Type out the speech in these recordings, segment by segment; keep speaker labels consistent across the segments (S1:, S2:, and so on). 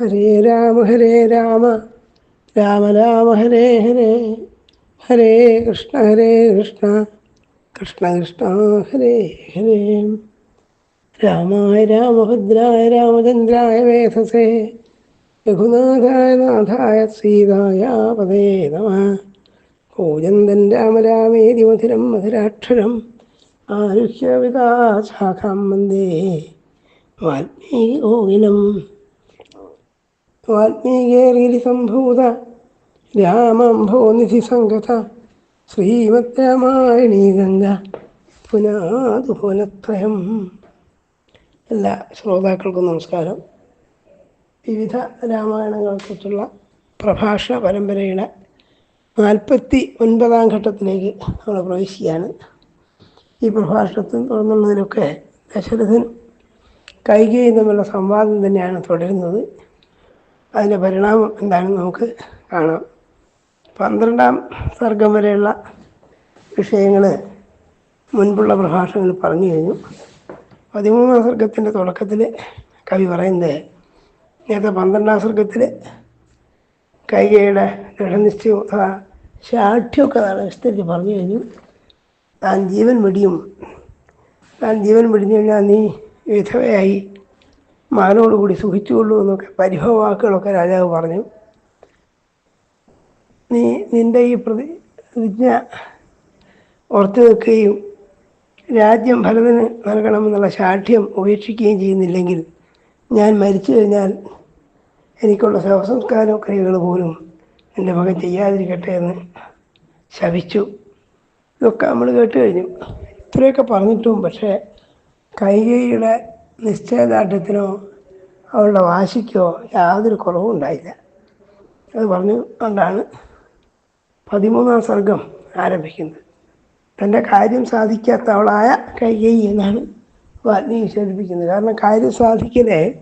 S1: ഹരേ രാമ ഹരേ രാമ. രാമ രാമ ഹരേ ഹരേ. ഹരേ കൃഷ്ണ ഹരേ കൃഷ്ണ. കൃഷ്ണ കൃഷ്ണ ഹരേ ഹരേ. രാമായ രാമഭദ്രായ രാമചന്ദ്രായ വേധസേ രഘുനാഥായ നാഥായ സീതായ പദേ നമ. കോജന്തൻ രാമ രാമേതി മധുരം മധുരാക്ഷരം. ആരുഹ്യ വികാശാഖാം വന്ദേ. വാൽമീകേറി സംഭൂത രാമംഭോനിധി സംഗത ശ്രീമത് രാമായണീ ഗംഗ പുനാതു എല്ലാ ശ്രോതാക്കൾക്കും നമസ്കാരം. വിവിധ രാമായണങ്ങളെക്കുറിച്ചുള്ള പ്രഭാഷണ പരമ്പരയുടെ നാൽപ്പത്തി ഒൻപതാം ഘട്ടത്തിലേക്ക് നമ്മൾ പ്രവേശിക്കുകയാണ്. ഈ പ്രഭാഷണത്തിൽ തുടർന്നുള്ളതിലൊക്കെ ദശരഥൻ കൈകയും തമ്മിലുള്ള സംവാദം തന്നെയാണ് തുടരുന്നത്. അതിന്റെ പരിണാമം എന്താണെന്ന് നമുക്ക് കാണാം. പന്ത്രണ്ടാം സർഗം വരെയുള്ള വിഷയങ്ങൾ മുൻപുള്ള പ്രഭാഷണങ്ങളിൽ പറഞ്ഞു കഴിഞ്ഞു. പതിമൂന്നാം സർഗത്തിന്റെ തുടക്കത്തിൽ കവി പറയുന്നത് നേരത്തെ പന്ത്രണ്ടാം സർഗത്തിൽ കൈകയുടെ ദൃഢനിശ്ചയവും ശാഠ്യമൊക്കെ വിസ്തരിച്ച് പറഞ്ഞു കഴിഞ്ഞു. താൻ ജീവൻ വെടിയും താൻ ജീവൻ വെടിഞ്ഞു കഴിഞ്ഞാൽ നീ വിധവയായി മകനോടുകൂടി സുഖിച്ചുകൊള്ളൂ എന്നൊക്കെ പരിഭവവാക്കുകളൊക്കെ രാജാവ് പറഞ്ഞു. നീ നിന്റെ ഈ പ്രതിജ്ഞ ഓർത്തു വെക്കുകയും രാജ്യം ഭരതന് നൽകണമെന്നുള്ള ശാഠ്യം ഉപേക്ഷിക്കുകയും ചെയ്യുന്നില്ലെങ്കിൽ ഞാൻ മരിച്ചു കഴിഞ്ഞാൽ എനിക്കുള്ള ശവസംസ്കാരം ക്രിയകൾ പോലും എന്റെ മകൻ ചെയ്യാതിരിക്കട്ടെ എന്ന് ശപിച്ചു. ഇതൊക്കെ നമ്മൾ കേട്ട് കഴിഞ്ഞു. ഇത്രയൊക്കെ പറഞ്ഞിട്ടും പക്ഷേ കൈകൈയുടെ നിശ്ചയദാർഢ്യത്തിനോ അവളുടെ വാശിക്കോ യാതൊരു കുറവും ഉണ്ടായില്ല. അത് പറഞ്ഞു കൊണ്ടാണ് പതിമൂന്നാം സർഗം ആരംഭിക്കുന്നത്. തന്റെ കാര്യം സാധിക്കാത്തവളായ കൈകൈ എന്നാണ് വാൽമീകി വിശേഷിപ്പിക്കുന്നത്. കാരണം കാര്യം സാധിക്കലേ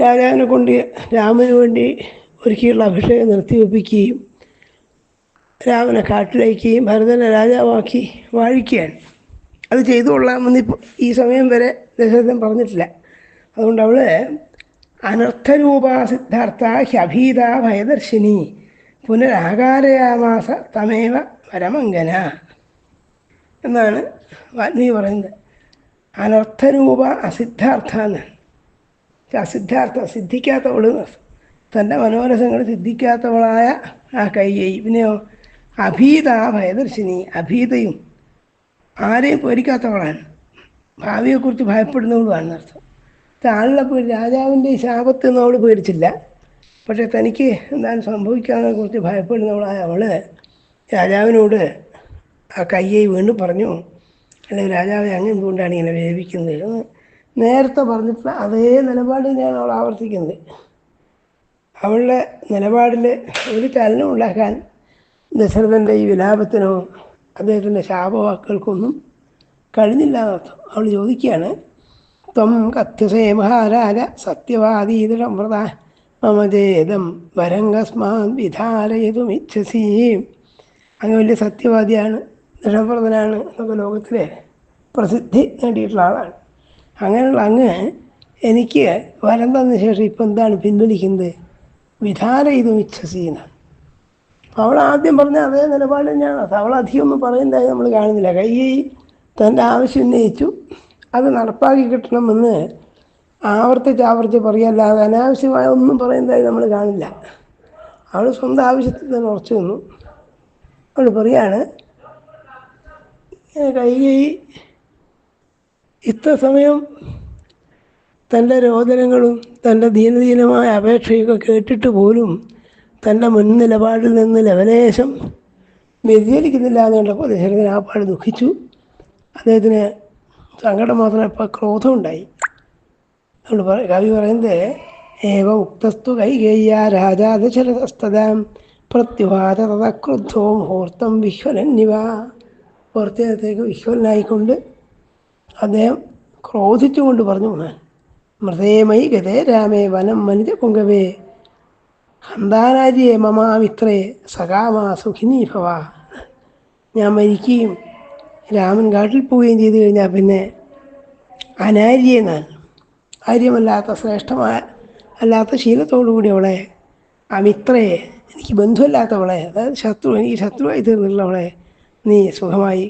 S1: രാജാവിനെ കൊണ്ട് രാമന് വേണ്ടി ഒരുക്കിയുള്ള അഭിഷേകം നിർത്തിവെപ്പിക്കുകയും രാമനെ കാട്ടിലയക്കുകയും ഭരതനെ രാജാവാക്കി വാഴിക്കുകയാണ്. അത് ചെയ്തു കൊള്ളാമെന്ന് ഇപ്പോൾ ഈ സമയം വരെ ദശരഥൻ പറഞ്ഞിട്ടില്ല. അതുകൊണ്ട് അവൾ അനർത്ഥരൂപാ സിദ്ധാർത്ഥ ഹ്യഭീത ഭയദർശിനി പുനരാകാരയാമാസ തമേവ പരമങ്കന എന്നാണ് വാൽമീകി പറയുന്നത്. അനർത്ഥരൂപ അസിദ്ധാർത്ഥ എന്നാണ് അസിദ്ധാർത്ഥ സിദ്ധിക്കാത്തവൾ തന്റെ മനോരഥങ്ങൾ സിദ്ധിക്കാത്തവളായ ആ കയ്യേ പിന്നെയോ അഭീത ഭയദർശിനി അഭീതയും ആരെയും പേടിക്കാത്തവളാണ്. ഭാവിയെക്കുറിച്ച് ഭയപ്പെടുന്നവളുമാണ് അർത്ഥം. പോയി രാജാവിന്റെ ശാപത്ത് ഒന്നും അവൾ പേടിച്ചില്ല. പക്ഷേ തനിക്ക് എന്താണ് സംഭവിക്കാതെ കുറിച്ച് ഭയപ്പെടുന്നവളായ അവൾ രാജാവിനോട് ആ കയ്യെ വീണ്ടും പറഞ്ഞു അല്ലെങ്കിൽ രാജാവെ അങ്ങ് എന്തുകൊണ്ടാണ് ഇങ്ങനെ വേവിക്കുന്നത്? എന്ന് നേരത്തെ പറഞ്ഞിട്ട് അതേ നിലപാട് തന്നെയാണ് അവൾ ആവർത്തിക്കുന്നത്. അവളുടെ നിലപാടിൽ ഒരു ചലനം ഉണ്ടാക്കാൻ ദശരഥന്റെ ഈ വിലാപത്തിനോ അദ്ദേഹത്തിന്റെ ശാപവാക്കുകൾക്കൊന്നും കഴിഞ്ഞില്ല എന്നർത്ഥം അവൾ ചോദിക്കുകയാണ് ത്വം കഥ്യസേ മഹാരാജ മമ മമചേതം വരംഗസ്മാൻ വിധാരയതുമിച്ഛസി അങ്ങ് വലിയ സത്യവാദിയാണ് ദൃഢപ്രദനാണ് എന്നൊക്കെ ലോകത്തിലെ പ്രസിദ്ധി നേടിയിട്ടുള്ള ആളാണ്. അങ്ങനെയുള്ള അങ്ങ് എനിക്ക് വരം തന്ന ശേഷം ഇപ്പം എന്താണ് പിൻവലിക്കുന്നത്? വിധാര ഇതും ഇച്ഛസീനാണ് അവൾ ആദ്യം പറഞ്ഞ അതേ നിലപാട് തന്നെയാണ്. അത് അവൾ അധികം ഒന്നും പറയുന്നതായി നമ്മൾ കാണുന്നില്ല. കൈ തന്റെ ആവശ്യം ഉന്നയിച്ചു. അത് നടപ്പാക്കി കിട്ടണമെന്ന് ആവർത്തിച്ച് ആവർത്തിച്ച് പറയല്ലാതെ അനാവശ്യമായ ഒന്നും പറയുന്നതായി നമ്മൾ കാണില്ല. അവൾ സ്വന്തം ആവശ്യത്തിൽ തന്നെ ഉറച്ചു നിന്നു. അവൾ പറയാണ് കൈകൈ ഇത്ര സമയം തന്റെ രോദനങ്ങളും തന്റെ ദീനദീനമായ അപേക്ഷയൊക്കെ കേട്ടിട്ട് പോലും തന്റെ മുൻ നിലപാടിൽ നിന്ന് ലവലേശം വ്യതിചലിക്കുന്നില്ല എന്ന് കണ്ടപ്പോൾ ദശരഥൻ ആ പാട് ദുഃഖിച്ചു. അദ്ദേഹത്തിന് സങ്കടം മാത്രമേ ഇപ്പോൾ ക്രോധമുണ്ടായി. അതുകൊണ്ട് പറ കവി പറയുന്നത് ഏവ ഉക്തസ്തു കൈകേയ്യ രാജാ ദശരഥസ്തതാം പ്രത്യുവാദ തതക്രുദ്ധോ മുഹൂർത്തം വിഹ്വലന്നിവ. പുറത്തേക്ക് വിഹ്വലനായിക്കൊണ്ട് അദ്ദേഹം ക്രോധിച്ചുകൊണ്ട് പറഞ്ഞു ഞാൻ മൃതേമയി ഗതേ രാമേ വനം മനിത കുങ്കവേ ഹന്താനാര്യേ മമാമിത്രേ സകാമാ സുഖിനീ ഭവ ഞാൻ മരിക്കുകയും രാമൻ കാട്ടിൽ പോവുകയും ചെയ്തു കഴിഞ്ഞാൽ പിന്നെ അനാര്യനാണ് ആര്യമല്ലാത്ത ശ്രേഷ്ഠമായ അല്ലാത്ത ശീലത്തോടു കൂടി അവളെ അമിത്രയെ എനിക്ക് ബന്ധുവല്ലാത്തവളെ അതായത് ശത്രു എനിക്ക് ശത്രുവായി തീർന്നുള്ളവളെ നീ സുഖമായി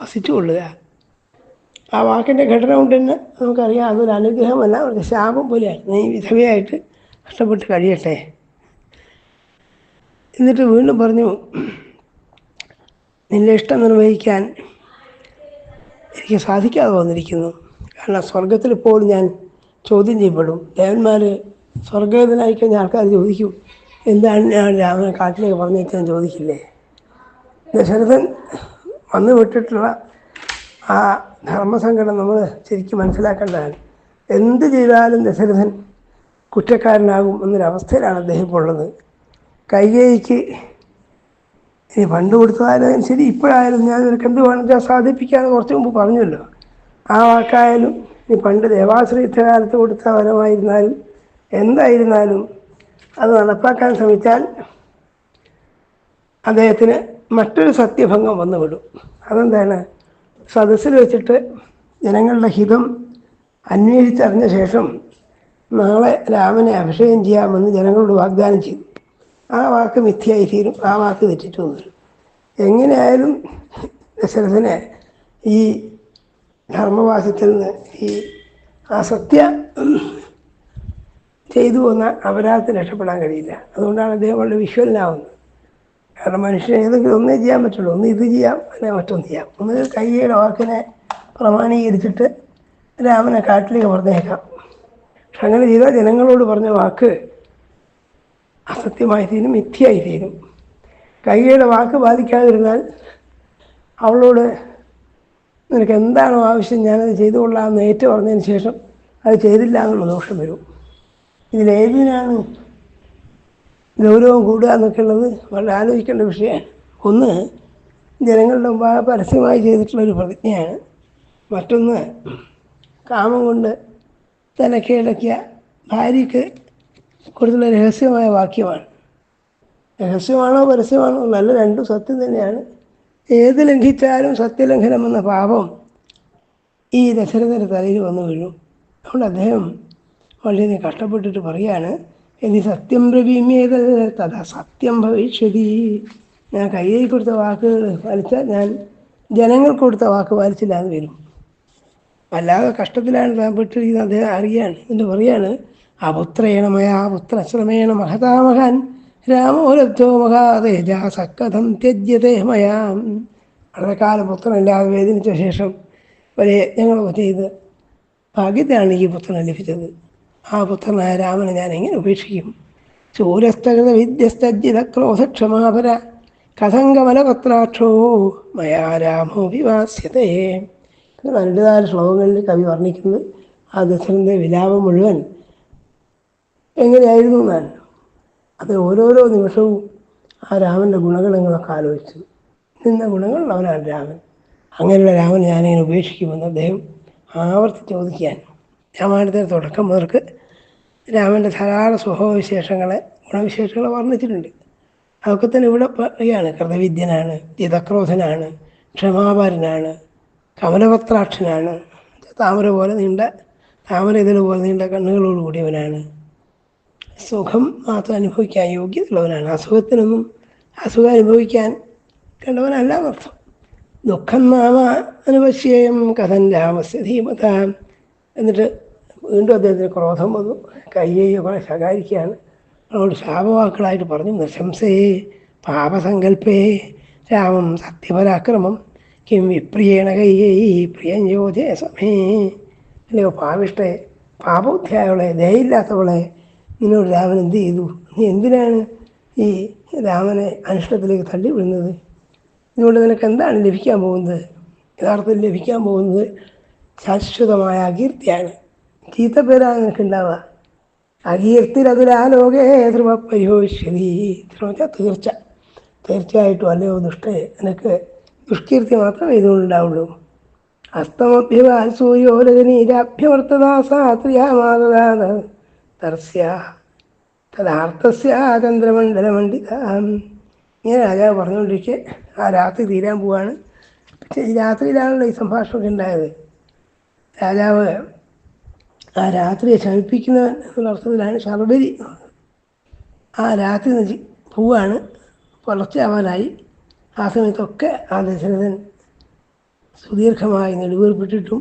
S1: വസിച്ചു കൊള്ളുക. ആ വാക്കിന്റെ ഘടന കൊണ്ട് തന്നെ നമുക്കറിയാം അതൊരു അനുഗ്രഹമല്ല അവർക്ക് ശാപം പോലെയാണ് നീ വിധവയായിട്ട് കഷ്ടപ്പെട്ട് കഴിയട്ടെ. എന്നിട്ട് വീണ്ടും പറഞ്ഞു നിന്റെ ഇഷ്ടം നിർവഹിക്കാൻ എനിക്ക് സാധിക്കാതെ വന്നിരിക്കുന്നു. കാരണം സ്വർഗത്തിൽ പോലും ഞാൻ ചോദ്യം ചെയ്യപ്പെടും. ദേവന്മാർ സ്വർഗത്തിനായി ആൾക്കാർ ചോദിക്കും എന്താണ് ഞാൻ രാമനെ കാട്ടിലേക്ക് പറഞ്ഞേക്കാൻ ചോദിക്കില്ലേ? ദശരഥൻ വന്നു വിട്ടിട്ടുള്ള ആ ധർമ്മസങ്കടം നമ്മൾ ശരിക്കും മനസ്സിലാക്കേണ്ടതാണ്. എന്ത് ചെയ്താലും ദശരഥൻ കുറ്റക്കാരനാകും എന്നൊരവസ്ഥയിലാണ് അദ്ദേഹം ഇപ്പോൾ ഉള്ളത്. കൈകേയിക്ക് ഇനി പണ്ട് കൊടുത്തതായാലും ശരി ഇപ്പോഴായാലും ഞാൻ നിനക്ക് എന്ത് വേണമെന്ന് സാധിപ്പിക്കാന്ന് കുറച്ച് മുമ്പ് പറഞ്ഞല്ലോ. ആ വാക്കായാലും ഇനി പണ്ട് ദേവാശ്രയത്തെ കാലത്ത് കൊടുത്ത വരമായിരുന്നാലും എന്തായിരുന്നാലും അത് നടപ്പാക്കാൻ ശ്രമിച്ചാൽ അദ്ദേഹത്തിന് മറ്റൊരു സത്യഭംഗം വന്നുവിടും. അതെന്താണ്? സദസ്സിൽ വെച്ചിട്ട് ജനങ്ങളുടെ ഹിതം അന്വേഷിച്ചറിഞ്ഞ ശേഷം നാളെ രാമനെ അഭിഷേകം ചെയ്യാമെന്ന് ജനങ്ങളോട് വാഗ്ദാനം ചെയ്തു. ആ വാക്ക് മിഥ്യയായി തീരും ആ വാക്ക് തെറ്റിച്ചു വന്നു എങ്ങനെയായാലും ദശരഥനെ ഈ ധർമ്മവാസത്തിൽ നിന്ന് ഈ അസത്യ ചെയ്തു വന്ന അപരാധത്തിൽ രക്ഷപ്പെടാൻ കഴിയില്ല. അതുകൊണ്ടാണ് അദ്ദേഹം വളരെ വിശ്വലനാവുന്നത് കാരണം മനുഷ്യന് ഏതെങ്കിലും ഒന്നേ ചെയ്യാൻ പറ്റുള്ളൂ. ഒന്ന് ഇത് ചെയ്യാം അല്ലെങ്കിൽ മറ്റൊന്ന് ചെയ്യാം. ഒന്ന് കയ്യയുടെ വാക്കിനെ പ്രമാണീകരിച്ചിട്ട് രാമനെ കാട്ടിലേക്ക് പറഞ്ഞേക്കാം. പക്ഷെ അങ്ങനെ ചെയ്താൽ ജനങ്ങളോട് പറഞ്ഞ വാക്ക് അസത്യമായി തീരും മിഥ്യയായി തീരും കൈയുടെ വാക്ക് ബാധിക്കാതിരുന്നാൽ അവളോട് നിനക്ക് എന്താണോ ആവശ്യം ഞാനത് ചെയ്തു കൊള്ളാമെന്ന് ഏറ്റു പറഞ്ഞതിന് ശേഷം അത് ചെയ്തില്ല എന്നുള്ള ദോഷം വരും. ഇതിലേതിനാണ് ഗൗരവം കൂടുക എന്നൊക്കെ ഉള്ളത് വളരെ ആലോചിക്കേണ്ട വിഷയമാണ് ഒന്ന് ജനങ്ങളുടെ മുമ്പാകെ പരസ്യമായി ചെയ്തിട്ടുള്ളൊരു പ്രതിജ്ഞയാണ്. മറ്റൊന്ന് കാമം കൊണ്ട് തലക്കീഴടക്കിയ ഭാര്യയ്ക്ക് കൊടുത്തുള്ള രഹസ്യമായ വാക്യമാണ്. രഹസ്യമാണോ പരസ്യമാണോ നല്ല രണ്ടും സത്യം തന്നെയാണ്. ഏത് ലംഘിച്ചാലും സത്യലംഘനം എന്ന പാപം ഈ ദശരഥന്റെ തലയിൽ വന്നു വീഴും. അതുകൊണ്ട് അദ്ദേഹം വളരെ കഷ്ടപ്പെട്ടിട്ട് പറയാണ് ഇനി സത്യം പ്രവീമ്യേത് തഥാ സത്യം ഭവിഷ്യതി. ഞാൻ കയ്യിൽ കൊടുത്ത വാക്ക് പാലിച്ചാൽ ഞാൻ ജനങ്ങൾക്ക് കൊടുത്ത വാക്ക് വലിച്ചില്ലാതെ എന്ന് വരും. വല്ലാതെ കഷ്ടത്തിലാണ് താൻ പെട്ടിരിക്കുന്നത് അദ്ദേഹം അറിയാണ്. എന്നിട്ട് പറയാണ് അപുത്രേണ മയാ പുത്രശ്രമേണ മഹതാമഹാൻ രാമോരബ്ധോ മഹാതേജ സക്കഥം ത്യജ്യതേ മയാ. വളരെ കാലം പുത്രനില്ലാതെ വേദനിച്ച ശേഷം വലിയ യജ്ഞങ്ങളൊക്കെ ചെയ്ത് ഭാഗ്യത്തിലാണ് ഈ പുത്രനെ ലഭിച്ചത്. ആ പുത്രനായ രാമനെ ഞാൻ എങ്ങനെ ഉപേക്ഷിക്കും? ചൂരസ്ഥഗത വിദ്യസ്തജ്ജിത ക്രോധക്ഷമാപര കഥങ്കമലപത്രാക്ഷോ മയാ രാമോ വിവാസ്യതേ. രണ്ടുനാല് ശ്ലോകങ്ങളിൽ കവി വർണിക്കുന്നത് ആ ദശരഥന്റെ വിലാപം മുഴുവൻ എങ്ങനെയായിരുന്നു എന്നല്ല അത് ഓരോരോ നിമിഷവും ആ രാമന്റെ ഗുണഗണങ്ങളൊക്കെ ആലോചിച്ചു. നിന്ന ഗുണങ്ങൾ അവനാണ് രാമൻ. അങ്ങനെയുള്ള രാമൻ ഞാനിങ്ങനെ ഉപേക്ഷിക്കുമെന്ന് അദ്ദേഹം ആവർത്തി ചോദിക്കാൻ രാമായണത്തിന്റെ തുടക്കം മുതൽക്ക് രാമന്റെ ധാരാളം സ്വഭാവവിശേഷങ്ങളെ ഗുണവിശേഷങ്ങളെ വർണിച്ചിട്ടുണ്ട്. അതൊക്കെ തന്നെ ഇവിടെ പറയുകയാണ്. കൃതവിദ്യനാണ് ജിതക്രോധനാണ് ക്ഷമാപരനാണ് കമലപത്രാക്ഷനാണ്. താമര പോലെ നീണ്ട താമര ഇതിൽ പോലെ നീണ്ട കണ്ണുകളോട് കൂടിയവനാണ് സുഖം മാത്രം അനുഭവിക്കാൻ യോഗ്യതയുള്ളവനാണ്. അസുഖത്തിനൊന്നും അസുഖം അനുഭവിക്കാൻ കണ്ടവനല്ല അർത്ഥം ദുഃഖം നാമ അനുപശ്യേയം കഥൻ രാമസ്യ ധീമത എന്നിട്ട് വീണ്ടും അദ്ദേഹത്തിന് ക്രോധം വന്നു. കയ്യെ കുറെ ശകാരിക്കുകയാണ്. അവളോട് ശാപവാക്കുകളായിട്ട് പറഞ്ഞു നിശംസയെ പാപസങ്കല്പേ രാമം സത്യപരാക്രമം കിം വിപ്രിയേണ കയ്യേ പ്രിയം യോജയ സമേ അല്ലയോ പാവിഷ്ടേ പാപോധ്യായവളെ ദയയില്ലാത്തവളെ നിന്നോട് രാമൻ എന്ത് ചെയ്തു? നീ എന്തിനാണ് ഈ രാമനെ അനിഷ്ടത്തിലേക്ക് തള്ളി വിടുന്നത് ഇതുകൊണ്ട് നിനക്ക് എന്താണ് ലഭിക്കാൻ പോകുന്നത്? യഥാർത്ഥത്തിൽ ലഭിക്കാൻ പോകുന്നത് ശാശ്വതമായ അകീർത്തിയാണ്. ചീത്ത പേരാണ് നിനക്ക് ഉണ്ടാവുക അകീർത്തിരതിലാലോകേ ധ്രുവ പരിഹോഷ്യതി ധ്രുവ തീർച്ച. തീർച്ചയായിട്ടും അല്ലയോ ദുഷ്ട നിനക്ക് ദുഷ്കീർത്തി മാത്രമേ ഇതുകൊണ്ടുണ്ടാവുള്ളൂ. അസ്തമഭ്യവാൽ സൂര്യോ രജനീരാഭ്യവർത്തദാസാത്രിയാമാതാ തർസ്യ. തദാർത്ഥസ്യ ചന്ദ്രമണ്ഡലമണ്ഡിത. ഇങ്ങനെ രാജാവ് പറഞ്ഞുകൊണ്ടിരിക്കെ. ആ രാത്രി തീരാൻ പോവാണ്. പക്ഷേ ഈ രാത്രിയിലാണല്ലോ ഈ സംഭാഷണമൊക്കെ ഉണ്ടായത്. രാജാവ് ആ രാത്രിയെ ശമിപ്പിക്കുന്നവൻ എന്ന അർത്ഥത്തിലാണ് ശർബരി ആ രാത്രി നശി പോവാണ്. പുലർച്ചയാവാനായി. ആ സമയത്തൊക്കെ ആ ദശരഥൻ സുദീർഘമായി നെടുവേർപ്പെട്ടിട്ടും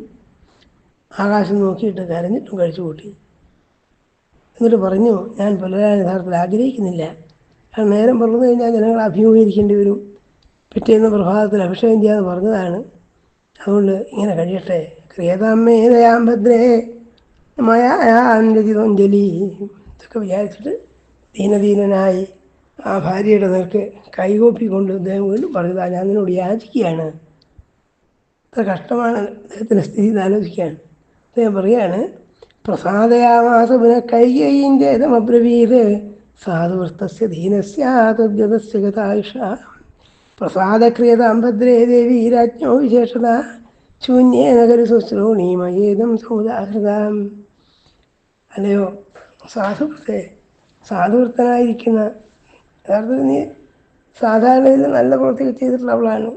S1: ആകാശം നോക്കിയിട്ട് കരഞ്ഞിട്ടും കഴിച്ചു കൂട്ടി എന്നിട്ട് പറഞ്ഞു ഞാൻ പുലരാൻ യഥാർത്ഥത്തിൽ ആഗ്രഹിക്കുന്നില്ല. കാരണം നേരം പറഞ്ഞു കഴിഞ്ഞാൽ ജനങ്ങൾ അഭിമുഖീകരിക്കേണ്ടി വരും. പിറ്റേന്ന് പ്രഭാതത്തിൽ അഭിഷേകം ചെയ്യാതെ പറഞ്ഞതാണ്. അതുകൊണ്ട് ഇങ്ങനെ കഴിയട്ടെ. ക്രിയതാമ്മേ ദയാം ഭദ്രേ മയാഞ്ജലി ഇതൊക്കെ വിചാരിച്ചിട്ട് ദീനദീനനായി ആ ഭാര്യയുടെ നേർക്ക് കൈകോപ്പിക്കൊണ്ട് അദ്ദേഹം വീണ്ടും പറഞ്ഞതാ ഞാൻ നിന്നോട് യാചിക്കുകയാണ്. ഇത്ര കഷ്ടമാണ് അദ്ദേഹത്തിന്റെ സ്ഥിതി ആലോചിക്കുകയാണ്. അദ്ദേഹം പറയാണ് പ്രസാദയാമാസപുന കൈകൈന്റെ ഇതമബ്രവീത് സാധുവൃത്തസ്യ ദീനസ്യാതദ്ഗതസ്യ ഗതായുഷ. പ്രസാദക്രിയതാം ഭദ്രേ ദേവി രാജ്ഞോ വിശേഷത. ശൂന്യേ നഗര ശുശ്രൂണീമയേതം സമുദാഹൃതാം. അല്ലയോ സാധുവൃത്തെ സാധുവൃത്തനായിരിക്കുന്ന യഥാർത്ഥത്തിൽ നീ സാധാരണയിൽ നല്ല പ്രവൃത്തികൾ ചെയ്തിട്ടുള്ളവളാണ്.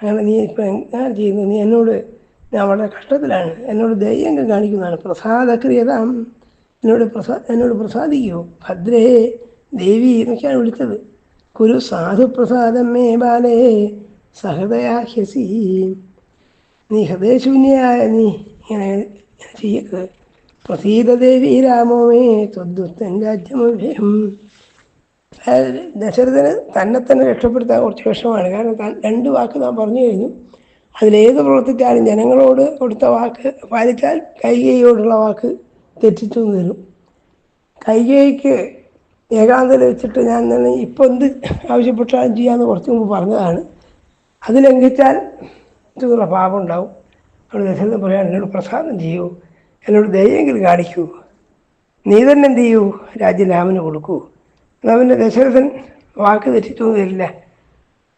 S1: അങ്ങനെ നീ ഇപ്പം എങ്ങനെ ചെയ്യുന്നു? നീ എന്നോട് ഞാൻ വളരെ കഷ്ടത്തിലാണ്. എന്നോട് ദയ്യങ്കം കാണിക്കുന്നതാണ്. പ്രസാദക്രിയതാം. എന്നോട് പ്രസാ എന്നോട് പ്രസാദിക്കൂ. ഭദ്രേ ദേവി എന്നൊക്കെയാണ് വിളിച്ചത്. കുരു സാധുപ്രസാദമേ ബാലേ സഹൃദയാഹ്യസി. നീ ഹൃദയശൂന്യയായ നീ ഇങ്ങനെ ചെയ്യരുത്. പ്രസീതദേവി രാമോമേ ത്വദ്വത്തൻ രാജ്യമഭ്യം. ദശരഥന് തന്നെ തന്നെ രക്ഷപ്പെടുത്താൻ കുറച്ച് വിഷമാണ് കാരണം രണ്ട് വാക്ക് നാം പറഞ്ഞു കഴിഞ്ഞു. അതിലേത് പ്രവർത്തിച്ചാലും ജനങ്ങളോട് കൊടുത്ത വാക്ക് പാലിച്ചാൽ കൈകൈയോടുള്ള വാക്ക് തെറ്റിച്ചു തരും. കൈകയ്ക്ക് ഏകാന്തത വെച്ചിട്ട് ഞാൻ തന്നെ ഇപ്പോൾ എന്ത് ആവശ്യപ്പെട്ടാലും ചെയ്യാമെന്ന് കുറച്ച് മുമ്പ് പറഞ്ഞതാണ്. അത് ലംഘിച്ചാൽ ഇതുള്ള പാപം ഉണ്ടാവും. അവിടെ ദശരഥൻ പറയാൻ എന്നോട് പ്രസാദം ചെയ്യൂ എന്നോട് ദയെങ്കിലും കാണിക്കൂ. നീ തന്നെ എന്ത് ചെയ്യൂ? രാജ്യം രാമന് കൊടുക്കൂ. എന്നാൽ ദശരഥൻ വാക്ക് തെറ്റിച്ചൊന്നും തരില്ല.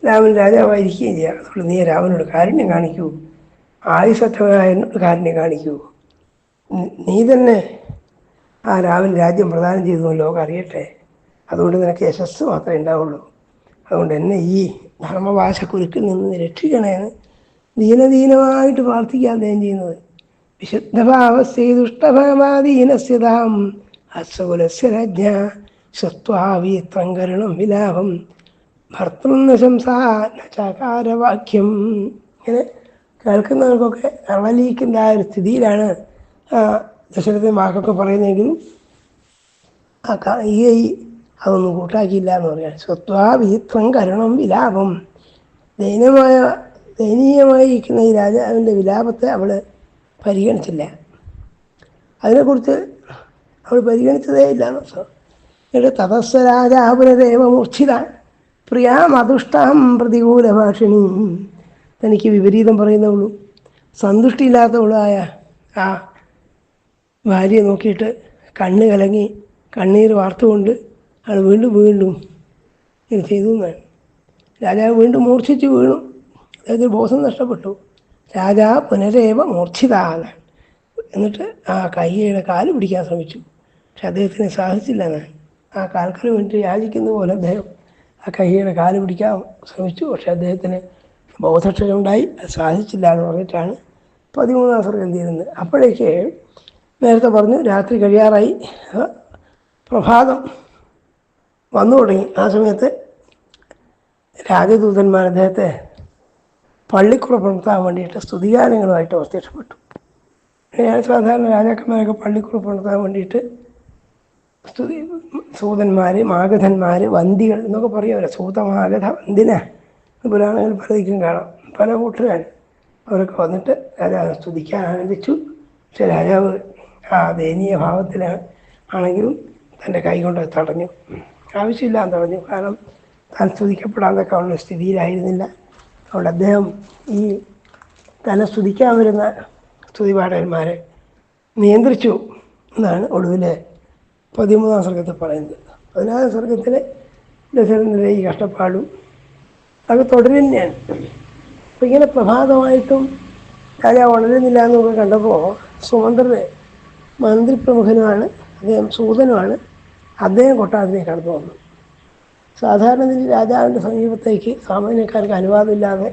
S1: രാമൻ രാജാവായിരിക്കുകയും ചെയ്യാം. അതുകൊണ്ട് നീ രാമനോട് കാരുണ്യം കാണിക്കൂ. ആയുസറ്റമായ എന്നോട് കാരുണ്യം കാണിക്കൂ. നീ തന്നെ ആ രാമൻ രാജ്യം പ്രദാനം ചെയ്തു ലോകം അറിയട്ടെ. അതുകൊണ്ട് നിനക്ക് യശസ് മാത്രമേ ഉണ്ടാവുള്ളൂ. അതുകൊണ്ട് എന്നെ ഈ ധർമ്മഭാഷ കുരുക്കിൽ നിന്ന് രക്ഷിക്കണേന്ന് ദീനദീനമായിട്ട് പ്രാർത്ഥിക്കുക അദ്ദേഹം ചെയ്യുന്നത്. വിശുദ്ധഭാവസ്യ ദുഷ്ടഭാവാദീനസ്യതാം അസ്വകുലസ്യ രാജ്ഞ. ശ്രുത്വാവീത്രം കരുണം വിലാപം ഭർത്തൃനശംസാകാരവാക്യം ഇങ്ങനെ കേൾക്കുന്നവർക്കൊക്കെ കവലിക്കുന്ന ആ ഒരു സ്ഥിതിയിലാണ് ദശരഥൻ വാക്കൊക്കെ ആ ഈ അതൊന്നും കൂട്ടാക്കിയില്ല എന്ന് പറയാം വിചിത്രം കരുണം വിലാപം. ദയനീയമായ ദയനീയമായി ഇരിക്കുന്ന ഈ രാജാവിന്റെ വിലാപത്തെ അവൾ പരിഗണിച്ചില്ല. അതിനെക്കുറിച്ച് അവൾ പരിഗണിച്ചതേ ഇല്ല എന്ന് എന്നിട്ട് തതസ്വ പ്രിയാമതുഷ്ടാം പ്രതികൂല ഭാഷിണി തനിക്ക് വിപരീതം പറയുന്നവളും സന്തുഷ്ടിയില്ലാത്തവളായ ആ ഭാര്യയെ നോക്കിയിട്ട് കണ്ണ് കലങ്ങി കണ്ണീർ വാർത്തുകൊണ്ട് അയാൾ വീണ്ടും വീണ്ടും ഇത് ചെയ്തു എന്നാണ്. രാജാവ് വീണ്ടും മൂർച്ഛിച്ച് വീണു. അതായത് ബോധം നഷ്ടപ്പെട്ടു. രാജാ പുനരേവ മൂർച്ഛിതാന എന്നിട്ട് ആ കയ്യയുടെ കാൽ പിടിക്കാൻ ശ്രമിച്ചു. പക്ഷെ അദ്ദേഹത്തിന് സാധിച്ചില്ല എന്നാണ്. ആ കാൽക്കന് വേണ്ടി യാചിക്കുന്ന പോലെ അദ്ദേഹം ആ കഹിയുടെ കാൽ പിടിക്കാൻ ശ്രമിച്ചു. പക്ഷെ അദ്ദേഹത്തിന് ബോധക്ഷയമുണ്ടായി അത് സാധിച്ചില്ല എന്ന് പറഞ്ഞിട്ടാണ് പതിമൂന്നാം സ്വർഗം ചെയ്യുന്നത് അപ്പോഴേക്ക് നേരത്തെ പറഞ്ഞു രാത്രി കഴിയാറായി. പ്രഭാതം വന്നു തുടങ്ങി. ആ സമയത്ത് രാജദൂതന്മാർ അദ്ദേഹത്തെ പള്ളിക്കുറ പുണർത്താൻ വേണ്ടിയിട്ട് സ്തുതിഗാനങ്ങളുമായിട്ട് പ്രത്യക്ഷപ്പെട്ടു ഞാൻ സാധാരണ രാജാക്കന്മാരൊക്കെ പള്ളിക്കുറ പുണർത്താൻ വേണ്ടിയിട്ട് സ്തുതി. സൂതന്മാർ മാഗധന്മാർ വന്തികൾ എന്നൊക്കെ പറയുമല്ലോ സൂതമാഗധ വന്ദിന. പുരാണങ്ങൾ പലതിക്കും കാണാം. പല കൂട്ടുകാർ അവരൊക്കെ വന്നിട്ട് രാജാവിനെ സ്തുതിക്കാൻ ആനന്ദിച്ചു. പക്ഷെ രാജാവ് ആ ദയനീയ ഭാവത്തിലാണ് ആണെങ്കിലും തന്റെ കൈ കൊണ്ട് തടഞ്ഞു. ആവശ്യമില്ലാന്ന് തടഞ്ഞു. കാരണം താൻ സ്തുതിക്കപ്പെടാതൊക്കെ ഉള്ള സ്ഥിതിയിലായിരുന്നില്ല. അതുകൊണ്ട് അദ്ദേഹം ഈ തന്നെ സ്തുതിക്കാൻ വരുന്ന സ്തുതിപാഠകന്മാരെ നിയന്ത്രിച്ചു എന്നാണ് ഒടുവിൽ പതിമൂന്നാം സ്വർഗത്തിൽ പറയുന്നത്. പതിനാറാം സ്വർഗത്തിൽ ദശരഥന്റെ ഈ കഷ്ടപ്പാടും അത് തുടരുന്നതാണ് അപ്പം ഇങ്ങനെ പ്രഭാതമായിട്ടും രാജാവ് വളരുന്നില്ല എന്നൊക്കെ കണ്ടപ്പോൾ സുമന്ത്രന് മന്ത്രിപ്രമുഖനുമാണ് അദ്ദേഹം സൂതനുമാണ് അദ്ദേഹം കൊട്ടാരത്തിലേക്ക് കടന്നു വന്നു. സാധാരണ ഇതിൽ രാജാവിന്റെ സമീപത്തേക്ക് സാമാന്യക്കാർക്ക് അനുവാദമില്ലാതെ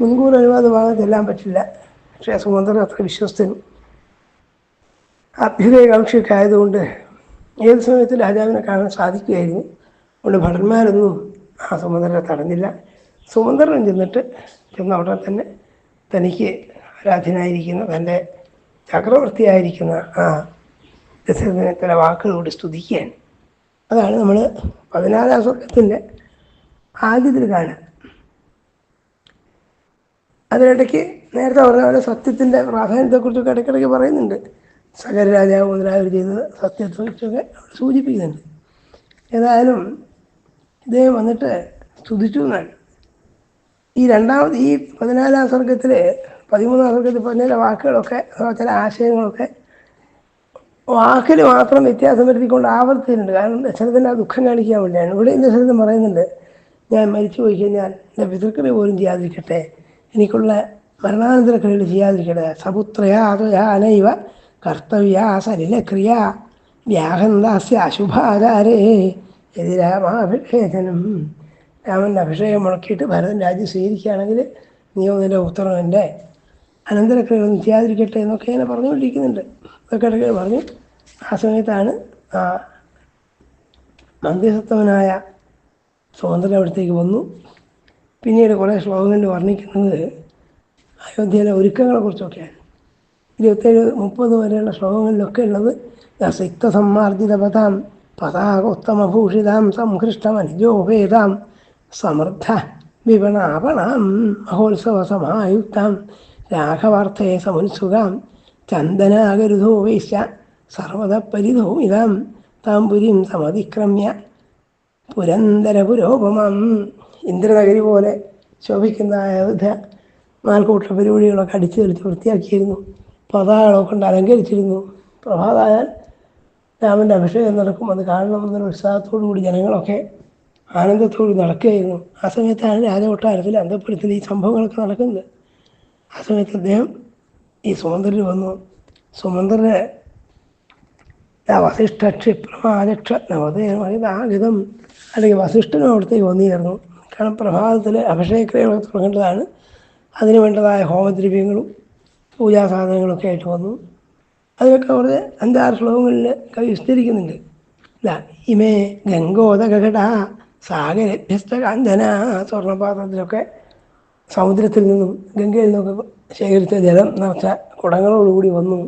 S1: മുൻകൂർ അനുവാദം വാങ്ങാൻ ചെല്ലാൻ പറ്റില്ല. പക്ഷേ സുമന്ത്രൻ അത്ര വിശ്വസ്തനും അഭ്യുദയകാംക്ഷിയൊക്കെ ആയതുകൊണ്ട് ഏത് സമയത്തും രാജാവിനെ കാണാൻ സാധിക്കുമായിരുന്നു അതുകൊണ്ട് ഭടന്മാരൊന്നും ആ സുമന്ത്രനെ തടഞ്ഞില്ല. സുമന്ത്രൻ ചെന്നിട്ട് ചെന്ന അവിടെ തന്നെ തനിക്ക് ആരാധ്യനായിരിക്കുന്ന തന്റെ ചക്രവർത്തിയായിരിക്കുന്ന ആ ദശരഥനെ ചില വാക്കുകളോട് സ്തുതിക്കാൻ അതാണ് നമ്മൾ പതിനാലാം സ്വർഗത്തിന്റെ ആദ്യത്തിൽ കാണുക അതിനിടയ്ക്ക് നേരത്തെ പറഞ്ഞ പോലെ സത്യത്തിന്റെ പ്രാധാന്യത്തെക്കുറിച്ചൊക്കെ ഇടയ്ക്കിടയ്ക്ക് പറയുന്നുണ്ട്. സകല രാജാവ് മുതലായവർ ചെയ്തത് സത്യത്തെക്കുറിച്ചൊക്കെ സൂചിപ്പിക്കുന്നുണ്ട്. ഏതായാലും ഇദ്ദേഹം വന്നിട്ട് സ്തുതിച്ചു എന്നാണ്. ഈ രണ്ടാമത് ഈ പതിനാലാം സർഗത്തിൽ പതിമൂന്നാം സർഗത്തിൽ പറഞ്ഞ ചില വാക്കുകളൊക്കെ അഥവാ ചില ആശയങ്ങളൊക്കെ വാക്കിൽ മാത്രം വ്യത്യാസം വരുത്തിക്കൊണ്ട് ആവർത്തിച്ചിട്ടുണ്ട് കാരണം ദശരഥന്റെ ആ ദുഃഖം കാണിക്കാൻ വേണ്ടിയാണ്. ഇവിടെ ദശരഥൻ പറയുന്നുണ്ട് ഞാൻ മരിച്ചു പോയി കഴിഞ്ഞാൽ എന്റെ പിതൃക്കളെ പോലും ചെയ്യാതിരിക്കട്ടെ. എനിക്കുള്ള മരണാനന്തര കളികൾ ചെയ്യാതിരിക്കട്ടെ. സപുത്രയാ അതയാ അനൈവ കർത്തവ്യ സലിലക്രിയ വ്യാഹന്താസ്യ അശുഭാചാരേ. എതിരാമാഭിഷേചനം രാമന്റെ അഭിഷേകം മുടക്കിയിട്ട് ഭരതൻ രാജ്യം സ്വീകരിക്കുകയാണെങ്കിൽ നീ ഒന്നിന്റെ ഉത്തരം എന്റെ അനന്തരക്രിയകളൊന്നും ചെയ്യാതിരിക്കട്ടെ എന്നൊക്കെ ഇങ്ങനെ പറഞ്ഞുകൊണ്ടിരിക്കുന്നുണ്ട്. അതൊക്കെ ഇടയ്ക്ക് പറഞ്ഞു. ആ സമയത്താണ് ആ മന്ത്രിസത്വനായ സ്വതന്ത്രൻ അവിടത്തേക്ക് വന്നു. പിന്നീട് കുറേ ശ്ലോകങ്ങളിൽ വർണിക്കുന്നത് അയോധ്യയിലെ ഒരുക്കങ്ങളെ കുറിച്ചൊക്കെയാണ് ഇരുപത്തേഴ് മുപ്പത് വരെയുള്ള ശ്ലോകങ്ങളിലൊക്കെ ഉള്ളത് സിക്ത സമ്മാർജിത പദാം പതാകോത്തമഭൂഷിതാം സംഹൃഷ്ടമനുജോപേതാം സമൃദ്ധ വിപണാപണാം മഹോത്സവ സമായുക്താം രാഘവാർത്ഥേ സമുത്സുകാം ചന്ദനാകരുതോ വേശ സർവത പരിധോമിതാം താമ്പുരിം സമതിക്രമ്യ പുരന്തര പുരോപമം ഇന്ദ്രനഗരി പോലെ ശോഭിക്കുന്ന അയോധ്യ നാൽക്കൂട്ട പരിപാടികളൊക്കെ അടിച്ചു തെളിച്ച് വൃത്തിയാക്കിയിരുന്നു. പതാകളൊക്കെ കൊണ്ട് അലങ്കരിച്ചിരുന്നു. പ്രഭാതായാൽ രാമന്റെ അഭിഷേകം നടക്കും. അത് കാണണമെന്നൊരു ഉത്സാഹത്തോടു കൂടി ജനങ്ങളൊക്കെ ആനന്ദത്തോട് നടക്കുകയായിരുന്നു. ആ സമയത്താണ് രാജകൊട്ടാരത്തിൽ അന്തപുരത്തിൽ ഈ സംഭവങ്ങളൊക്കെ നടക്കുന്നത് ആ സമയത്ത് അദ്ദേഹം ഈ സുമന്ത്രന് വന്നു. സുമന്ത്രന് വസിഷ്ഠ ക്ഷിപ്രമാചക്ഷ നവതേമാഗതം അല്ലെങ്കിൽ വസിഷ്ഠനും അവിടത്തേക്ക് വന്നിരുന്നു. കാരണം പ്രഭാതത്തിൽ അഭിഷേകക്രിയകളൊക്കെ തുടങ്ങേണ്ടതാണ്. അതിനു വേണ്ടതായ ഹോമദ്രവ്യങ്ങളും പൂജാ സാധനങ്ങളൊക്കെ ആയിട്ട് വന്നു. അതിനൊക്കെ കുറേ അഞ്ചാറ് ശ്ലോകങ്ങളിൽ കവി വിസ്തരിക്കുന്നുണ്ട്. ഇതാ ഇമേ ഗംഗോദകട സാഗരഭ്യസ്ത കാഞ്ചന സ്വർണപാത്രത്തിലൊക്കെ സമുദ്രത്തിൽ നിന്നും ഗംഗയിൽ നിന്നൊക്കെ ശേഖരിച്ച ജലം നിറച്ച കുടങ്ങളോടുകൂടി വന്നു.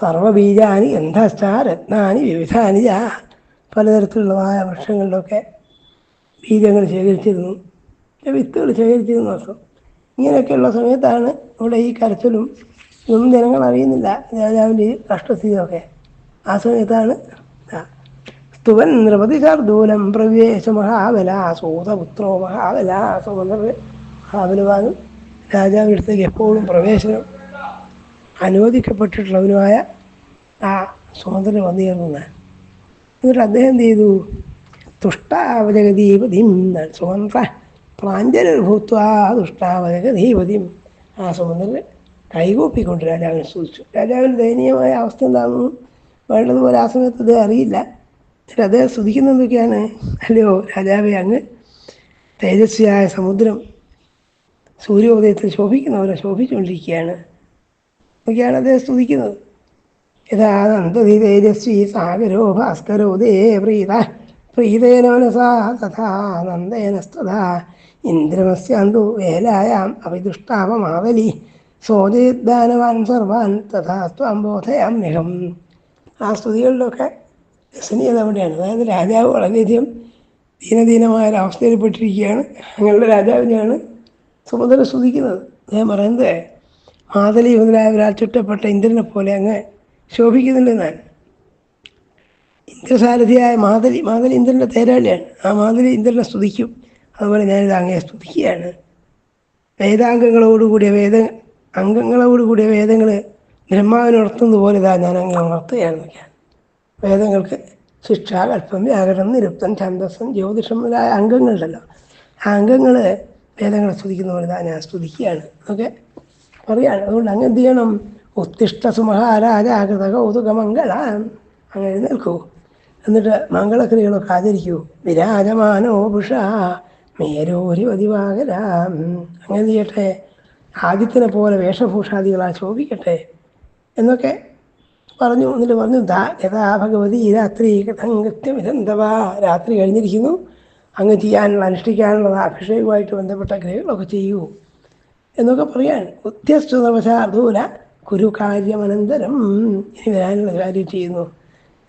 S1: സർവബീജാനി ഗന്ധശ്ച രത്നാനി വിവിധാനി ജാ പലതരത്തിലുള്ളതായ വൃക്ഷങ്ങളിലൊക്കെ ബീജങ്ങൾ ശേഖരിച്ചിരുന്നു. വിത്തുകൾ ശേഖരിച്ചിരുന്നു അർത്ഥം ഇങ്ങനെയൊക്കെയുള്ള സമയത്താണ് ഇവിടെ ഈ കരച്ചിലും ഇതൊന്നും ജനങ്ങൾ അറിയുന്നില്ല. രാജാവിന്റെ ഈ കഷ്ടസ്ഥിതിയൊക്കെ. ആ സമയത്താണ് സ്തുവൻ നൃപതി ശർദൂലം പ്രവേശ മഹാബല സൂതപുത്രോ മഹാബല സുമന്ത്രർ മഹാബലവാനും അടുത്തേക്ക് എപ്പോഴും പ്രവേശനം അനുവദിക്കപ്പെട്ടിട്ടുള്ളവനുമായ ആ സുമന്ത്രന് വന്നു ചേർന്നതാണ് എന്നിട്ട് അദ്ദേഹം എന്ത് ചെയ്തു? തുഷ്ടാവജഗതീപതിം എന്നാണ് സുമന്ത്ര ദുഷ്ടാവതക ധീപതിയും ആ സുമന്ത്രന് കൈകൂപ്പിക്കൊണ്ട് രാജാവിനെ സൂചിച്ചു. രാജാവിന്റെ ദയനീയമായ അവസ്ഥ എന്താണെന്നും വേണ്ടതുപോലെ ആ സമയത്ത് അദ്ദേഹം അറിയില്ല. അദ്ദേഹം സ്തുതിക്കുന്ന എന്തൊക്കെയാണ്? അല്ലയോ രാജാവെ അങ്ങ് തേജസ്വിയായ സമുദ്രം സൂര്യോദയത്തിൽ ശോഭിക്കുന്നവരെ ശോഭിച്ചുകൊണ്ടിരിക്കുകയാണ്. എന്നൊക്കെയാണ് അദ്ദേഹം സ്തുതിക്കുന്നത് യഥാ നന്ദതി തേജസ്വി സാഗരോ ഭാസ്കരോ ദേ പ്രീത പ്രീതേന മനസാ തഥാ നന്ദേനസ്തഥാ ഇന്ദ്രമസ്യാന്തു വേലായാം അവിദുഷ്ടാപമാവലി സോജയദാനവാൻ സർവാൻ തഥാസ്ത്വാം ബോധയാം ബോധയാമ്യഹം. ആ സ്തുതികളിലൊക്കെ രസനീയത അവിടെയാണ്. അതായത് രാജാവ് വളരെയധികം ദീനദീനമായ ഒരവസ്ഥയിൽപ്പെട്ടിരിക്കുകയാണ് അങ്ങനെയുള്ള രാജാവിനെയാണ് സുമതല സ്തുതിക്കുന്നത്. അദ്ദേഹം പറയുന്നത് മാതലി മുതലായവരാൽ ചുറ്റപ്പെട്ട ഇന്ദ്രനെ പോലെ അങ്ങ് ശോഭിക്കുന്നുണ്ടെന്നാണ്. ഇന്ദ്രസാരഥിയായ മാതലി മാതലി ഇന്ദ്രന്റെ തേരാളിയാണ്. ആ മാതലി ഇന്ദ്രനെ സ്തുതിക്കും. അതുപോലെ ഞാനിത് അങ്ങനെ സ്തുതിക്കുകയാണ്. വേദാംഗങ്ങളോടുകൂടിയ വേദ അംഗങ്ങളോടുകൂടിയ വേദങ്ങൾ ബ്രഹ്മാവിനെ ഉണർത്തുന്നത് പോലെ ഇതാ ഞാൻ അങ്ങനെ ഉണർത്തുകയാണ് വേദങ്ങൾക്ക് ശിക്ഷ കൽപ്പം വ്യാകരണം നിരുപ്തം ഛന്ദസ്സം ജ്യോതിഷം മുതലായ അംഗങ്ങളുണ്ടല്ലോ. ആ അംഗങ്ങൾ വേദങ്ങളെ സ്തുതിക്കുന്ന പോലെ ഇതാ ഞാൻ സ്തുതിക്കുകയാണ്. ഓക്കെ? പറയാണ്. അതുകൊണ്ട് അങ്ങ് എന്ത് ചെയ്യണം? ഉത്തിഷ്ട സുമഹാരാജാകൃത കൗതുകമംഗള അങ്ങനെ നിൽക്കൂ. എന്നിട്ട് മംഗളക്രിയകളൊക്കെ ആചരിക്കൂ. വിരാജമാനോ ഭുഷ. മേരോരി പതിവാകരാം. അങ്ങനെ ചെയ്യട്ടെ? ആദിത്യനെ പോലെ വേഷഭൂഷാദികളാ ശോഭിക്കട്ടെ? എന്നൊക്കെ പറഞ്ഞു. എന്നിട്ട് പറഞ്ഞു ദാ യഥാ ഭഗവതി രാത്രി കൃത്യമിതന്തവാ രാത്രി കഴിഞ്ഞിരിക്കുന്നു. അങ്ങ് ചെയ്യാനുള്ള അനുഷ്ഠിക്കാനുള്ളത് അഭിഷേകവുമായിട്ട് ബന്ധപ്പെട്ട ക്രിയകളൊക്കെ ചെയ്യൂ. എന്നൊക്കെ പറയാൻ ഉദ്യസ്തുതവശാർദൂല കുരു കാര്യമനന്തരം ഇനി വരാനുള്ള കാര്യം ചെയ്യുന്നു.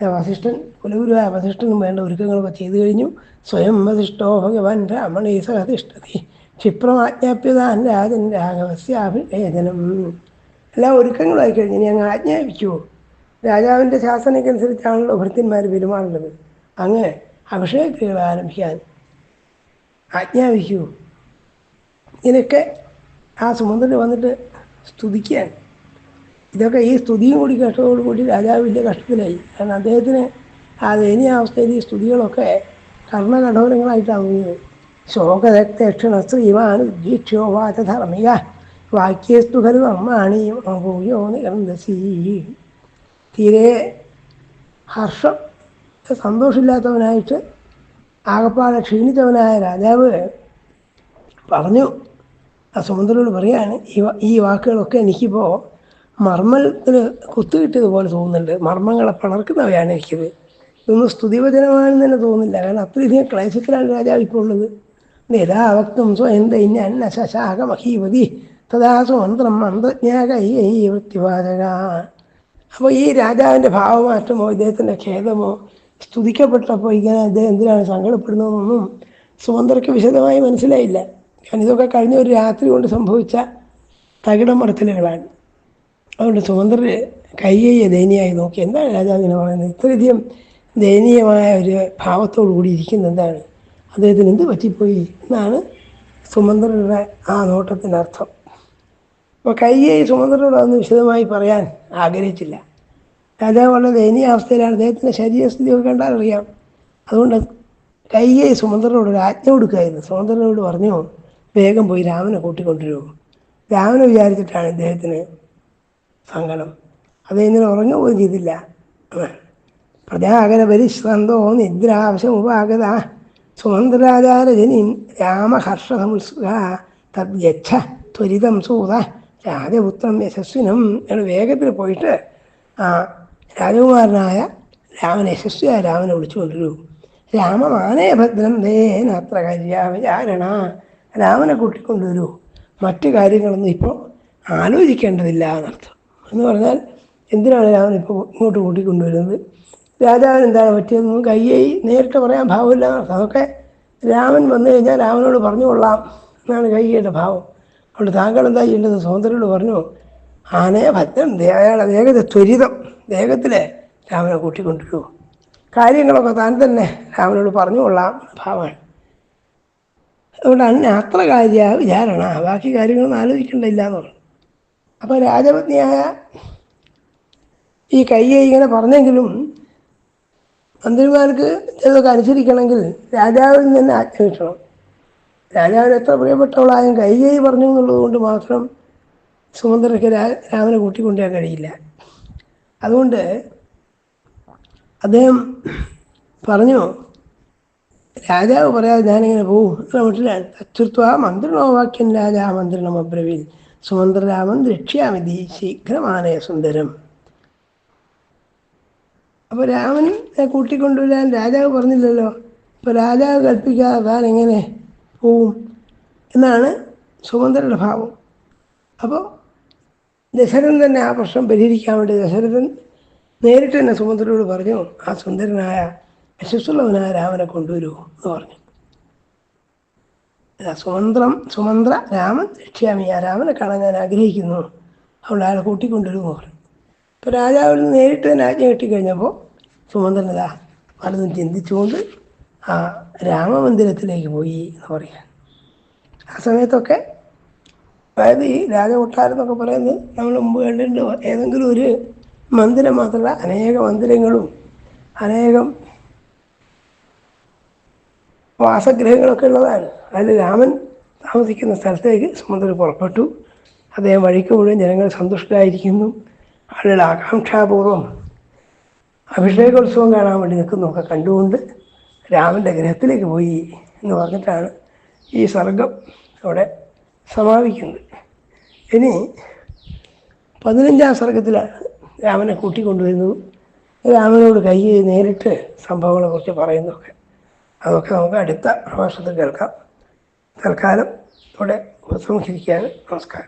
S1: വസിഷ്ഠൻ കുലഗുരുവായ വസിഷ്ഠനും വേണ്ട ഒരുക്കങ്ങളൊക്കെ ചെയ്തു കഴിഞ്ഞു. സ്വയം വസിഷ്ഠോ ഭഗവാൻ ബ്രാഹ്മണേ സഹതിഷ്ഠതി ക്ഷിപ്രമാജ്ഞാപ്യതാൻ രാജൻ രാഘവസ്യാഭിഷേചനം. എല്ലാ ഒരുക്കങ്ങളായി കഴിഞ്ഞു ഇനി അങ്ങ് ആജ്ഞാപിക്കുമോ രാജാവിന്റെ ശാസനയ്ക്കനുസരിച്ചാണല്ലോ ഭൃത്യന്മാർ പെരുമാറേണ്ടത്. അങ്ങ് അഭിഷേകങ്ങൾ ആരംഭിക്കാൻ ആജ്ഞാപിക്കൂ. ഇങ്ങനെയൊക്കെ ആ സുമന്ത്രന് വന്നിട്ട് സ്തുതിക്കാൻ ഇതൊക്കെ ഈ സ്തുതിയും കൂടി കേട്ടതോടുകൂടി രാജാവിന്റെ കഷ്ടത്തിലായി. കാരണം അദ്ദേഹത്തിന് ആ ദയനീയ അവസ്ഥയിൽ ഈ സ്തുതികളൊക്കെ കർണകഠോരങ്ങളായിട്ടാണ് തോന്നിയത് ശോകരക്തക്ഷണ ശ്രീമാൻ ഉദ്വീക്ഷ്യോ ധർമ്മിക വാക്യസ്തു ഖലു കർമാണി ഭൂയോ നികർന്ദസി തീരെ ഹർഷം സന്തോഷമില്ലാത്തവനായിട്ട് ആകപ്പാടെ ക്ഷീണിച്ചവനായ രാജാവ് പറഞ്ഞു ആ സുമന്ത്രനോട് പറയാണ് ഈ ഈ വാക്കുകളൊക്കെ എനിക്കിപ്പോൾ മർമ്മത്തിൽ കുത്തുകിട്ടിയതുപോലെ തോന്നുന്നുണ്ട്. മർമ്മങ്ങളെ പിളർക്കുന്നവയാണ് എനിക്കിത്. ഇതൊന്നും സ്തുതിവചനമാണെന്ന് തന്നെ തോന്നുന്നില്ല. കാരണം അത്രയധികം ക്ലേശത്തിലാണ് രാജാവ് ഇപ്പോൾ ഉള്ളത്. യഥാവക്തും സ്വയം ദൈന്യ അന്ന ശശാക മഹീപതി തഥാ സുമന്ത്രം മന്ത്രജ്ഞാകൈ വൃത്തിവാചക. അപ്പോൾ ഈ രാജാവിന്റെ ഭാവമാറ്റമോ ഇദ്ദേഹത്തിന്റെ ഖേദമോ സ്തുതിക്കപ്പെട്ടപ്പോൾ ഇങ്ങനെ അദ്ദേഹം എന്തിനാണ് സങ്കടപ്പെടുന്നതെന്നൊന്നും സുമന്ത്രയ്ക്ക് വിശദമായി മനസ്സിലായില്ല. കാരണം ഇതൊക്കെ കഴിഞ്ഞ ഒരു രാത്രി കൊണ്ട് സംഭവിച്ച തകിടം മറത്തലുകളാണ് അതുകൊണ്ട് സുമന്ത്രർ കയ്യയ്യ ദയനീയായി നോക്കി. എന്താണ് രാജാവ് ഇങ്ങനെ പറയുന്നത്? ഇത്രയധികം ദയനീയമായ ഒരു ഭാവത്തോടു കൂടി ഇരിക്കുന്ന എന്താണ്? അദ്ദേഹത്തിന് എന്ത് പറ്റിപ്പോയി എന്നാണ് സുമന്ത്രരുടെ ആ നോട്ടത്തിന്റെ അർത്ഥം. അപ്പോൾ കയ്യെ സുമന്ത്രനോട് അതൊന്ന് വിശദമായി പറയാൻ ആഗ്രഹിച്ചില്ല. രാജാവ് വളരെ ദയനീയ അവസ്ഥയിലാണ്. അദ്ദേഹത്തിന്റെ ശരീരസ്ഥിതിയൊക്കെ കണ്ടാൽ അറിയാം. അതുകൊണ്ട് കയ്യെ സുമന്ത്രനോട് ഒരു ആജ്ഞ കൊടുക്കുകയായിരുന്നു. സുമന്ത്രനോട് പറഞ്ഞു വേഗം പോയി രാമനെ കൂട്ടിക്കൊണ്ടുവരുമോ രാമനെ വിചാരിച്ചിട്ടാണ് ഇദ്ദേഹത്തിന് സങ്കടം. അതെങ്ങനെ ഉറങ്ങു പോലും ചെയ്തില്ല. പ്രജാകര പരിശ്രന്തോ നിദ്രാവശ്യം ഉപാഗത. രാമഹർഷ രാമഹർഷസമുത്സുക തദ്ഗച്ഛ ത്വരിതം സൂത. രാജപുത്രം യശസ്വിനം എന്ന് വേഗത്തിൽ പോയിട്ട് ആ രാജകുമാരനായ രാമൻ യശസ്വിയായ രാമനെ വിളിച്ചുകൊണ്ടിരൂ രാമമാനേ ഭദ്രം ദേനത്ര കാര്യാവിചാരണ. രാമനെ കൂട്ടിക്കൊണ്ടുവരൂ. മറ്റു കാര്യങ്ങളൊന്നും ഇപ്പോൾ ആലോചിക്കേണ്ടതില്ല എന്നർത്ഥം. എന്ന് പറഞ്ഞാൽ എന്തിനാണ് രാമൻ ഇപ്പോൾ ഇങ്ങോട്ട് കൂട്ടിക്കൊണ്ടുവരുന്നത്? രാജാവിന് എന്താണ് പറ്റിയതെന്ന് കയ്യായി നേരിട്ട് പറയാൻ ഭാവമില്ല. അതൊക്കെ രാമൻ വന്നു കഴിഞ്ഞാൽ രാമനോട് പറഞ്ഞു കൊള്ളാം എന്നാണ് കയ്യയുടെ ഭാവം. അതുകൊണ്ട് താങ്കൾ എന്താ ചെയ്യേണ്ടത്? സ്വതന്ത്രനോട് പറഞ്ഞു ആനയെ ഭദ്രം അയാളുടെ അയാളെ വേഗത ത്വരിതം വേഗത്തിൽ രാമനെ കൂട്ടിക്കൊണ്ടുവരൂ. കാര്യങ്ങളൊക്കെ താൻ തന്നെ രാമനോട് പറഞ്ഞു കൊള്ളാം ഭാവമാണ്. അതുകൊണ്ടാണ് അത്ര കാര്യ വിചാരണ. ബാക്കി കാര്യങ്ങളൊന്നും ആലോചിക്കേണ്ടില്ല എന്ന് പറഞ്ഞു. അപ്പോൾ രാജപത്നിയായ ഈ കയ്യെ ഇങ്ങനെ പറഞ്ഞെങ്കിലും മന്ത്രിമാർക്ക് ചിലതൊക്കെ അനുസരിക്കണമെങ്കിൽ രാജാവിൽ നിന്ന് ആജ്ഞ കിട്ടണം രാജാവിന് എത്ര പ്രിയപ്പെട്ടവളായും കൈകൈ പറഞ്ഞു എന്നുള്ളത് കൊണ്ട് മാത്രം സുമന്ത്രയ്ക്ക് രാമനെ കൂട്ടിക്കൊണ്ടുവരാൻ കഴിയില്ല. അതുകൊണ്ട് അദ്ദേഹം പറഞ്ഞു രാജാവ് പറയാതെ ഞാനിങ്ങനെ പോവും നമ്മുടെ മന്ത്രിണോ വാക്യം രാജാ മന്ത്രിണം അബ്രവീൽ സുമന്ത്രരാമൻ രക്ഷ്യാമിതി ശീഘ്രമാനയ സുന്ദരം. അപ്പോൾ രാമൻ കൂട്ടിക്കൊണ്ടുവരാൻ രാജാവ് പറഞ്ഞില്ലല്ലോ. അപ്പോൾ രാജാവ് കൽപ്പിക്കാതെ താൻ എങ്ങനെ പോവും എന്നാണ് സുമന്ത്രയുടെ ഭാവം. അപ്പോൾ ദശരഥൻ തന്നെ ആ പ്രശ്നം പരിഹരിക്കാൻ വേണ്ടി ദശരഥൻ നേരിട്ട് തന്നെ സുമന്ത്രയോട് പറഞ്ഞു ആ സുന്ദരനായ യശസ്സുള്ളവനായ രാമനെ കൊണ്ടുവരൂ എന്ന് പറഞ്ഞു. അല്ല, സുമന്ത്രം രാമൻ രക്ഷ്യാമി. ആ രാമനെ കാണാൻ ഞാൻ ആഗ്രഹിക്കുന്നു. അതുകൊണ്ട് അയാളെ കൂട്ടിക്കൊണ്ടുവരുമെന്ന് പറഞ്ഞു അപ്പോൾ രാജാവിൽ നേരിട്ട് തന്നെ ആജ്ഞ കിട്ടിക്കഴിഞ്ഞപ്പോൾ സുമന്ത്രനതാ പലതും ചിന്തിച്ചുകൊണ്ട് ആ രാമമന്ദിരത്തിലേക്ക് പോയി എന്ന് പറയാൻ. ആ സമയത്തൊക്കെ അതായത് ഈ രാജകൊട്ടാരം എന്നൊക്കെ പറയുന്നത് നമ്മൾ മുമ്പ് കണ്ടിട്ടുണ്ട്. ഏതെങ്കിലും ഒരു മന്ദിരം മാത്രമല്ല അനേക മന്ദിരങ്ങളും അനേകം വാസഗ്രഹങ്ങളൊക്കെ ഉള്ളതാണ്. അതിൽ രാമൻ താമസിക്കുന്ന സ്ഥലത്തേക്ക് സുമന്ത്രൻ പുറപ്പെട്ടു. അദ്ദേഹം വഴിക്ക് മുഴുവൻ ജനങ്ങൾ സന്തുഷ്ടരായിരിക്കുന്നു. ആളുകൾ ആകാംക്ഷാപൂർവം അഭിഷേകോത്സവം കാണാൻ വേണ്ടി നിൽക്കുന്നതൊക്കെ കണ്ടുകൊണ്ട് രാമന്റെ ഗ്രഹത്തിലേക്ക് പോയി എന്ന് പറഞ്ഞിട്ടാണ് ഈ സർഗം അവിടെ സമാപിക്കുന്നത്. ഇനി പതിനഞ്ചാം സർഗത്തിലാണ് രാമനെ കൂട്ടിക്കൊണ്ടുവരുന്നതും. രാമനോട് കൈ നേരിട്ട് സംഭവങ്ങളെക്കുറിച്ച് പറയുന്നതൊക്കെ. അതൊക്കെ നമുക്ക് അടുത്ത പ്രഭാഷണത്തിൽ കേൾക്കാം. തൽക്കാലം ഇവിടെ ഉപസംഹരിക്കുകയാണ്. നമസ്കാരം.